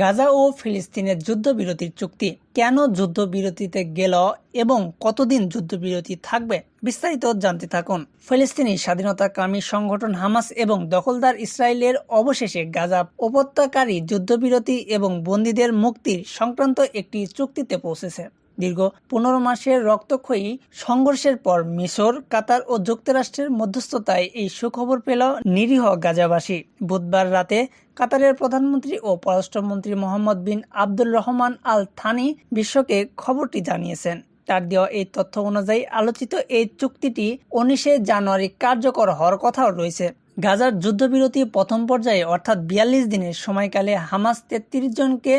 গাজা ও ফিলিস্তিনের যুদ্ধবিরতির চুক্তি। কেন যুদ্ধবিরতিতে গেল এবং কতদিন যুদ্ধবিরতি থাকবে বিস্তারিত জানতে থাকুন। ফিলিস্তিনি স্বাধীনতাকামী সংগঠন হামাস এবং দখলদার ইসরায়েলের অবশেষে গাজা উপত্যকারী যুদ্ধবিরতি এবং বন্দীদের মুক্তির সংক্রান্ত একটি চুক্তিতে পৌঁছেছে। দীর্ঘ পনেরো মাসের রক্তক্ষয়ী সংঘর্ষের পর মিশর, কাতার ও যুক্তরাষ্ট্রের মধ্যস্থতায় এই সুখবর পেল নিরীহ গাজাবাসী। বুধবার রাতে কাতারের প্রধানমন্ত্রী ও পররাষ্ট্রমন্ত্রী Mohammed bin Abdul Rahman Al Thani বিশ্বকে খবরটি জানিয়েছেন। তার দেওয়া এই তথ্য অনুযায়ী আলোচিত এই চুক্তিটি উনিশে জানুয়ারি কার্যকর হওয়ার কথাও রয়েছে। গাজার যুদ্ধবিরতি প্রথম পর্যায়ে, অর্থাৎ বিয়াল্লিশ দিনের সময়কালে হামাস তেত্রিশ জনকে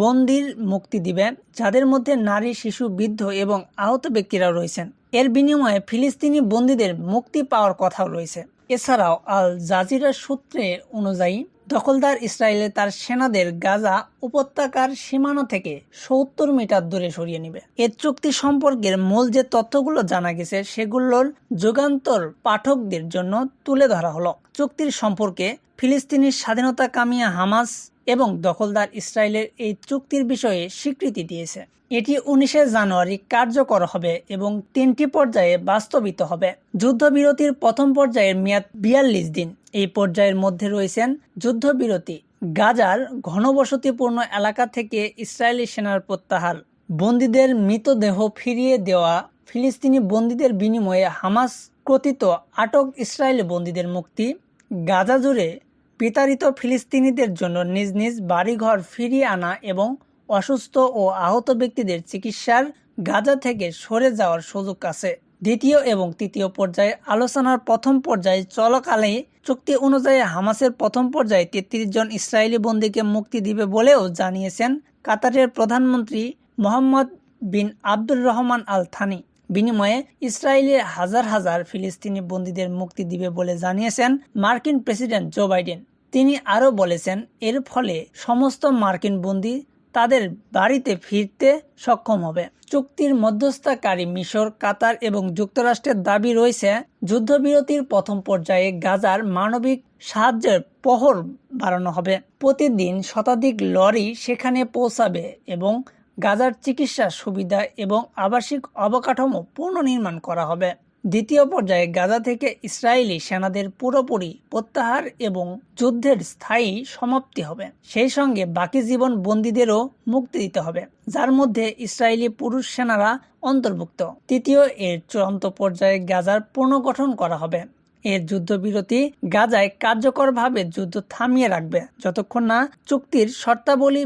বন্দির মুক্তি দিবে, যাদের মধ্যে নারী, শিশু, বৃদ্ধ এবং আহত ব্যক্তিরা রয়েছেন। এর বিনিময়ে ফিলিস্তিনি বন্দীদের মুক্তি পাওয়ার কথাও রয়েছে। এছাড়াও আল জাজিরা সূত্রে অনুযায়ী, দখলদার ইসরায়েলে তার সেনাদের গাজা উপত্যকার সীমানা থেকে সত্তর মিটার দূরে সরিয়ে নিবে। এ চুক্তি সম্পর্কের মূল যে তথ্যগুলো জানা গেছে, সেগুলোর যুগান্তর পাঠকদের জন্য তুলে ধরা হলো। চুক্তির সম্পর্কে ফিলিস্তিনি স্বাধীনতা কামিয়া হামাস এবং দখলদার ইসরায়েলের এই চুক্তির বিষয়ে স্বীকৃতি দিয়েছে। এটি উনিশে জানুয়ারি কার্যকর হবে এবং তিনটি পর্যায়ে বাস্তবিত হবে। যুদ্ধবিরতির প্রথম পর্যায়ের মেয়াদ বিয়াল্লিশ দিন। এই পর্যায়ের মধ্যে রয়েছেন যুদ্ধবিরতি, গাজার ঘনবসতিপূর্ণ এলাকা থেকে ইসরায়েলি সেনার প্রত্যাহার, বন্দীদের মৃতদেহ ফিরিয়ে দেওয়া, ফিলিস্তিনি বন্দীদের বিনিময়ে হামাস কথিত আটক ইসরায়েলি বন্দীদের মুক্তি, গাজা জুড়ে বিতাড়িত ফিলিস্তিনিদের জন্য নিজ নিজ বাড়িঘর ফিরিয়ে আনা এবং অসুস্থ ও আহত ব্যক্তিদের চিকিৎসার গাজা থেকে সরে যাওয়ার সুযোগ আছে। দ্বিতীয় এবং তৃতীয় পর্যায়ে আলোচনার প্রথম পর্যায়ে চলকালে চুক্তি অনুযায়ী হামাসের প্রথম পর্যায়ে তেত্রিশ জন ইসরায়েলি বন্দীকে মুক্তি দিবে বলেও জানিয়েছেন কাতারের প্রধানমন্ত্রী Mohammed bin Abdur Rahman Al Thani বিনিময়ে ইসরায়েলের হাজার হাজার ফিলিস্তিনি বন্দীদের মুক্তি দিবে বলে জানিয়েছেন মার্কিন প্রেসিডেন্ট জো বাইডেন। তিনি আরও বলেছেন, এর ফলে সমস্ত মার্কিন বন্দী তাদের বাড়িতে ফিরতে সক্ষম হবে। চুক্তির মধ্যস্থতাকারী মিশর, কাতার এবং যুক্তরাষ্ট্রের দাবি রয়েছে, যুদ্ধবিরতির প্রথম পর্যায়ে গাজার মানবিক সাহায্যের পহর বাড়ানো হবে। প্রতিদিন শতাধিক লরি সেখানে পৌঁছাবে এবং গাজার চিকিৎসা সুবিধা এবং আবাসিক অবকাঠামো পুনর্নির্মাণ করা হবে। দ্বিতীয় পর্যায়ে গাজা থেকে ইসরায়েলি সেনাদের পুরোপুরি প্রত্যাহার এবং যুদ্ধের স্থায়ী সমাপ্তি হবে। সেই সঙ্গে বাকি জীবন বন্দীদেরও মুক্তি দিতে হবে, যার মধ্যে ইসরায়েলি পুরুষ সেনারা অন্তর্ভুক্ত। তৃতীয় এর চূড়ান্ত পর্যায়ে গাজার পুনর্গঠন করা হবে। এর যুদ্ধবিরতি গাজায় কার্যকরভাবে যুদ্ধ থামিয়ে রাখবে, যতক্ষণ না চুক্তির শর্তাবলী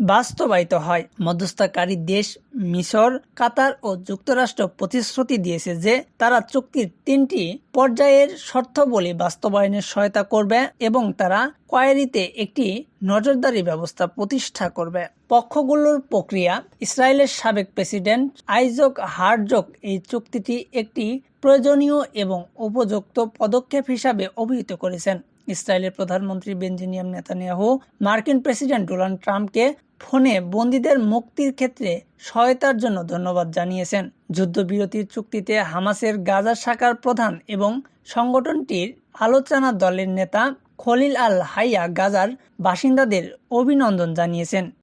বাস্তবায়িত হয়। মধ্যস্থকারী দেশ মিশর, কাতার ও যুক্তরাষ্ট্র প্রতিশ্রুতি দিয়েছে যে তারা চুক্তির তিনটি পর্যায়ের শর্তাবলী বাস্তবায়নের সহায়তা করবে এবং তারা কয়েরিতে একটি নজরদারি ব্যবস্থা প্রতিষ্ঠা করবে। পক্ষগুলোর প্রক্রিয়া, ইসরায়েলের সাবেক প্রেসিডেন্ট আইজক হার্জক এই চুক্তিটি একটি প্রয়োজনীয় এবং উপযুক্ত পদক্ষেপ হিসাবে অভিহিত করেছেন। ইসরায়েলের প্রধানমন্ত্রী বেঞ্জিনিয়াম নেতানিয়াহু, মার্কিন প্রেসিডেন্ট ডোনাল্ড ট্রাম্পকে ফোনে বন্দীদের মুক্তির ক্ষেত্রে সহায়তার জন্য ধন্যবাদ জানিয়েছেন। যুদ্ধবিরতির চুক্তিতে হামাসের গাজা শাখার প্রধান এবং সংগঠনটির আলোচনা দলের নেতা খলিল আল হাইয়া গাজার বাসিন্দাদের অভিনন্দন জানিয়েছেন।